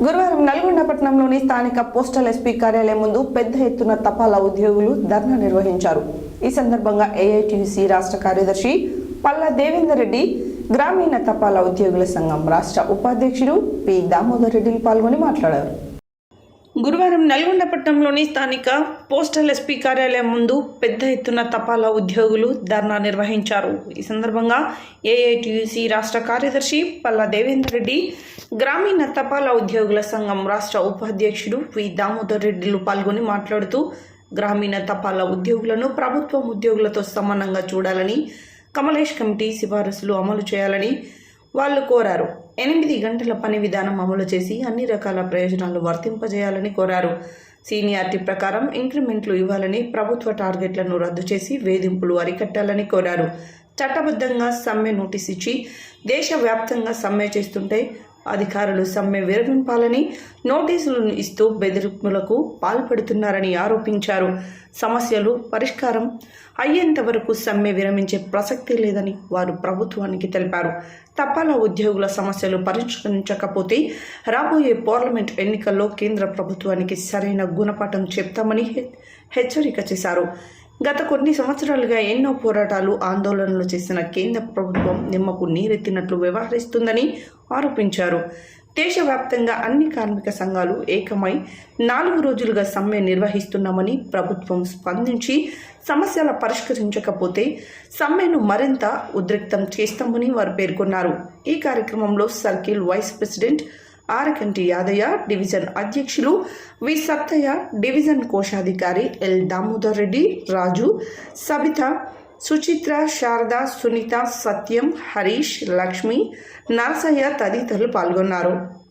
గురువారం నల్గొండ పట్టణంలోని స్థానిక పోస్టల్ ఎస్పీ కార్యాలయం ముందు పెద్ద ఎత్తున తపాలా ఉద్యోగులు ధర్నా నిర్వహించారు. ఈ సందర్భంగా ఏఐటీసీ రాష్ట్ర కార్యదర్శి పల్లా దేవేందర్ రెడ్డి గ్రామీణ తపాలా ఉద్యోగుల సంఘం రాష్ట్ర ఉపాధ్యక్షుడు పి. దామోదర్ రెడ్డిలు పాల్గొని మాట్లాడారు. గురువారం నల్గొండ పట్టణంలోని స్థానిక పోస్టల్ ఎస్పీ కార్యాలయం ముందు పెద్ద ఎత్తున తపాలా ఉద్యోగులు ధర్నా నిర్వహించారు. ఈ సందర్భంగా ఏఐటియుసి రాష్ట్ర కార్యదర్శి పల్లా దేవేందర్ రెడ్డి గ్రామీణ తపాలా ఉద్యోగుల సంఘం రాష్ట్ర ఉపాధ్యక్షుడు వి. దామోదర్ రెడ్డిలు పాల్గొని మాట్లాడుతూ గ్రామీణ తపాలా ఉద్యోగులను ప్రభుత్వం ఉద్యోగులతో సమానంగా చూడాలని కమలేష్ కమిటీ సిఫారసులు అమలు చేయాలని వాళ్ళు కోరారు. ఎనిమిది గంటల పని విధానం అమలు చేసి అన్ని రకాల ప్రయోజనాలు వర్తింపజేయాలని కోరారు. సీనియారిటీ ప్రకారం ఇంక్రిమెంట్లు ఇవ్వాలని ప్రభుత్వ టార్గెట్లను రద్దు చేసి వేధింపులు అరికట్టాలని కోరారు. చట్టబద్ధంగా సమ్మె నోటీస్ ఇచ్చి దేశవ్యాప్తంగా సమ్మె చేస్తుంటే అధికారులు సమ్మె విరమింపాలని నోటీసులను ఇస్తూ బెదిరింపులకు పాల్పడుతున్నారని ఆరోపించారు. సమస్యలు పరిష్కారం అయ్యేంత వరకు సమ్మె విరమించే ప్రసక్తి లేదని వారు ప్రభుత్వానికి తెలిపారు. తపాలా ఉద్యోగుల సమస్యలు పరిష్కరించకపోతే రాబోయే పార్లమెంట్ ఎన్నికల్లో కేంద్ర ప్రభుత్వానికి సరైన గుణపాఠం చెప్తామని హెచ్చరిక చేశారు. గత కొన్ని సంవత్సరాలుగా ఎన్నో పోరాటాలు ఆందోళనలు చేసిన కేంద్ర ప్రభుత్వం నిమ్మకు నీరెత్తినట్లు వ్యవహరిస్తుందని ఆరోపించారు. దేశవ్యాప్తంగా అన్ని కార్మిక సంఘాలు ఏకమై నాలుగు రోజులుగా సమ్మె నిర్వహిస్తున్నామని ప్రభుత్వం స్పందించి సమస్యల పరిష్కరించకపోతే సమ్మెను మరింత ఉద్రిక్తం చేస్తామని వారు పేర్కొన్నారు. ఈ కార్యక్రమంలో circle vice president Arakanti Yadaiah division అధ్యక్షులు వి. సత్తయ్య డివిజన్ కోశాధికారి ఎల్. దామోదర్ రెడ్డి రాజు సబిత సుచిత్ర శారద సునీత సత్యం హరీష్ లక్ష్మి నరసయ్య తదితరులు పాల్గొన్నారు.